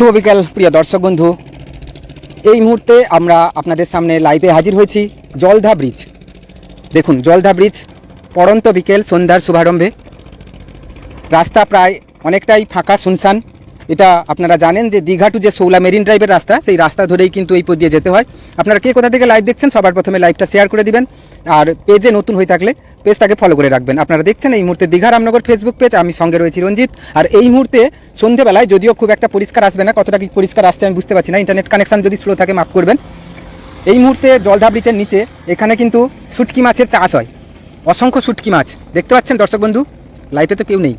শুভ বিকাল, প্রিয় দর্শক বন্ধু। এই মুহূর্তে আমরা আপনাদের সামনে লাইভে হাজির হয়েছি, জলধা ব্রিজ দেখুন, জলধা ব্রিজ পড়ন্ত বিকেল, সন্ধ্যার শুভারম্ভে। রাস্তা প্রায় অনেকটাই ফাঁকা শুনশান। এটা আপনারা জানেন যে দীঘা টু যে সৌলা মেরিন ড্রাইভের রাস্তা, সেই রাস্তা ধরেই কিন্তু এই পথ দিয়ে যেতে হয়। আপনারা কে কোথা থেকে লাইভ দেখছেন, সবার প্রথমে লাইভটা শেয়ার করে দিবেন। আর পেজে নতুন হয়ে থাকলে পেজটাকে ফলো করে রাখবেন। আপনারা দেখছেন এই মুহূর্তে দীঘা রামনগর ফেসবুক পেজ আমি সঙ্গে রয়েছি রঞ্জিত। আর এই মুহূর্তে সন্ধেবেলায় যদিও খুব একটা পরিষ্কার আসবে না, কতটা কি পরিষ্কার আসছে আমি বুঝতে পারছি না ইন্টারনেট কানেকশন যদি স্লো থাকে মাফ করবেন। এই মুহূর্তে জলধা ব্রিজের নিচে এখানে কিন্তু শুটকি মাছের চাষ হয়। অসংখ্য শুটকি মাছ। দেখতে পাচ্ছেন দর্শক বন্ধু লাইভে তো কেউ নেই।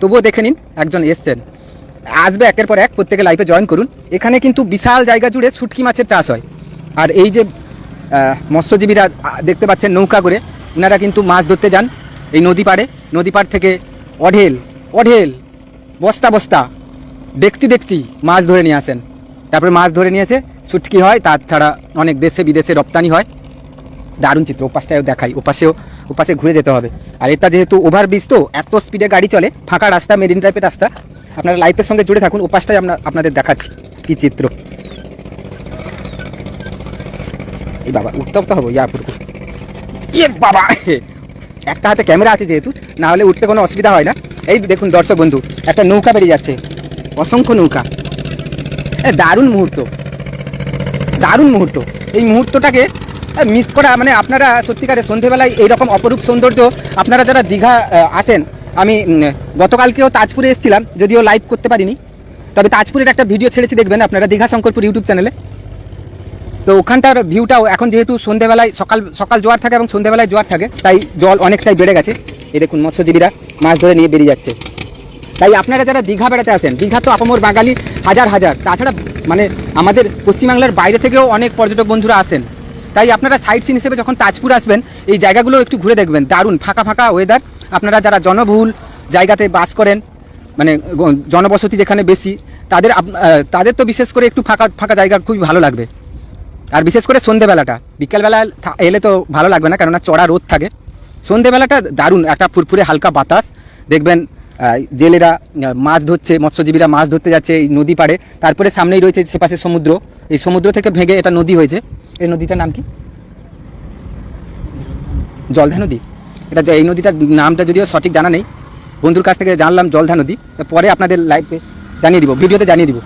তবুও দেখে নিন, একজন এসছেন। আসবে একের পর এক, প্রত্যেকে লাইফে জয়েন করুন। এখানে কিন্তু বিশাল জায়গা জুড়ে শুটকি মাছের চাষ হয়। আর এই যে মৎস্যজীবীরা দেখতে পাচ্ছেন নৌকা করে ওনারা কিন্তু মাছ ধরতে যান এই নদী পাড়ে। নদী পাড় থেকে অঢেল অঢেল, বস্তা বস্তা, ডেকচি ডেকচি মাছ ধরে নিয়ে আসেন। তারপরে মাছ ধরে নিয়ে এসে শুটকি হয় তাছাড়া অনেক দেশে বিদেশে রপ্তানি হয়। দারুণ চিত্র ওপাশটাও দেখাই, ওপাশেও, ওপাশে ঘুরে যেতে হবে। আর এটা যেহেতু ওভার ব্রিজ তো এত স্পিডে গাড়ি চলে, ফাঁকা রাস্তা মেরিন ড্রাইভের রাস্তা আপনারা লাইফের সঙ্গে জুড়ে থাকুন ওপাশটাই আমরা আপনাদের দেখাচ্ছি কি চিত্র। এই বাবা উঠতে হবে, ইয়া পুরো ইয়ে বাবা, একটা হাতে ক্যামেরা আছে যেহেতু, না হলে উঠতে কোনো অসুবিধা হয় না। এই দেখুন দর্শক বন্ধু, একটা নৌকা বেরিয়ে যাচ্ছে, অসংখ্য নৌকা। দারুণ মুহূর্ত দারুণ মুহূর্ত। এই মুহূর্তটাকে মিস করা মানে আপনারা সত্যিকারে সন্ধেবেলায় এইরকম অপরূপ সৌন্দর্য, আপনারা যারা দীঘা আসেন আমি গতকালকেও তাজপুরে এসেছিলাম, যদিও লাইভ করতে পারিনি। তবে তাজপুরের একটা ভিডিও ছেড়েছি, দেখবেন আপনারা, দীঘা শঙ্করপুর ইউটিউব চ্যানেলে তো ওখানটার ভিউটাও এখন যেহেতু সন্ধেবেলায়, সকাল সকাল জোয়ার থাকে এবং সন্ধেবেলায় জোয়ার থাকে, তাই জল অনেকটাই বেড়ে গেছে। এই দেখুন, মৎস্যজীবীরা মাছ ধরে নিয়ে বেরিয়ে যাচ্ছে। তাই আপনারা যারা দীঘা বেড়াতে আসেন, দীঘা তো আপামর বাঙালি হাজার হাজার, তাছাড়া মানে আমাদের পশ্চিমবাংলার বাইরে থেকেও অনেক পর্যটক বন্ধুরা আসেন। তাই আপনারা সাইট সিন হিসেবে যখন তাজপুর আসবেন, এই জায়গাগুলো একটু ঘুরে দেখবেন। দারুণ, ফাঁকা ফাঁকা ওয়েদার আপনারা যারা জনবহুল জায়গাতে বাস করেন মানে জনবসতি যেখানে বেশি, তাদের তাদের তো বিশেষ করে একটু ফাঁকা ফাঁকা জায়গা খুবই ভালো লাগবে। আর বিশেষ করে সন্ধেবেলাটা। বিকেলবেলা এলে তো ভালো লাগবে না, কেননা চড়া রোদ থাকে। সন্ধেবেলাটা দারুণ, একটা ফুরফুরে হালকা বাতাস। দেখবেন জেলেরা মাছ ধরছে, মৎস্যজীবীরা মাছ ধরতে যাচ্ছে এই নদী পাড়ে। তারপরে সামনেই রয়েছে সেপাশে সমুদ্র। এই সমুদ্র থেকে ভেঙে এটা নদী হয়েছে। এই নদীটার নাম কি? জলধা নদী। এটা এই নদীটার নামটা যদিও সঠিক জানা নেই, বন্ধুর কাছ থেকে জানলাম জলধা নদী। পরে আপনাদের লাইভে জানিয়ে দিব, ভিডিওতে জানিয়ে দিব।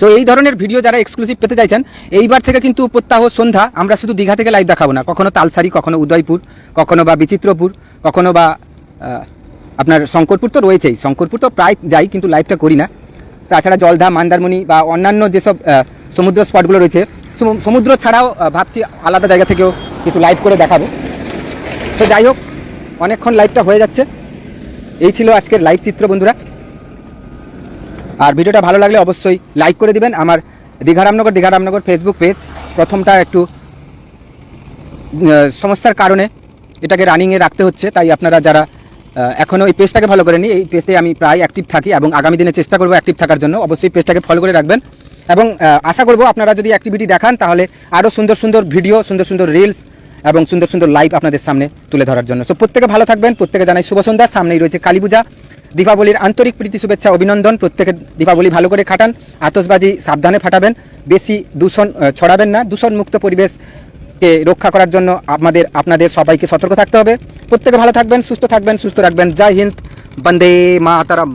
সো এই ধরনের ভিডিও যারা এক্সক্লুসিভ পেতে চাইছেন, এইবার থেকে কিন্তু প্রত্যাহ সন্ধ্যা, আমরা শুধু দীঘা থেকে লাইভ দেখাবো না। কখনো তালসারি, কখনো উদয়পুর, কখনো বা বিচিত্রপুর, কখনো বা আপনার শঙ্করপুর তো রয়েছেই। শঙ্করপুর তো প্রায় যাই, কিন্তু লাইভটা করি না। তাছাড়া জলধা মান্দারমণি বা অন্যান্য যেসব সমুদ্র স্পটগুলো রয়েছে, সমু- সমুদ্র ছাড়াও ভাবছি আলাদা জায়গা থেকেও কিছু লাইভ করে দেখাবো। তো যাই হোক, অনেকক্ষণ লাইভটা হয়ে যাচ্ছে। এই ছিল আজকের লাইভ চিত্র, বন্ধুরা। আর ভিডিওটা ভালো লাগলে অবশ্যই লাইক করে দিবেন। আমার দীঘা রামনগর দীঘা রামনগর ফেসবুক পেজ প্রথমটা একটু সমস্যার কারণে এটাকে রানিংয়ে রাখতে হচ্ছে। তাই আপনারা যারা এখনও এই পেজটাকে ফলো করেনি। এই পেজে আমি প্রায় অ্যাক্টিভ থাকি এবং আগামী দিনে চেষ্টা করব অ্যাক্টিভ থাকার জন্য। অবশ্যই পেজটাকে ফলো করে রাখবেন। এবং আশা করব আপনারা যদি অ্যাক্টিভিটি দেখান, তাহলে আরও সুন্দর সুন্দর ভিডিও সুন্দর সুন্দর রিলস এবং সুন্দর সুন্দর লাইভ আপনাদের সামনে তুলে ধরার জন্য। সো প্রত্যেকে ভালো থাকবেন, প্রত্যেকে জানাই শুভ সন্ধ্যা। সামনেই রয়েছে কালী পূজা। দীপাবলির আন্তরিক প্রীতি, শুভেচ্ছা, অভিনন্দন। প্রত্যেকে দীপাবলি ভালো করে খাটান আতসবাজি সাবধানে ফাটাবেন। বেশি দূষণ ছড়াবেন না। দূষণ মুক্ত পরিবেশকে রক্ষা করার জন্য আমাদের, আপনাদের সবাইকে সতর্ক থাকতে হবে। প্রত্যেকে ভালো থাকবেন, সুস্থ থাকবেন, সুস্থ রাখবেন। জয় হিন্দ, বন্দে মাতারাম।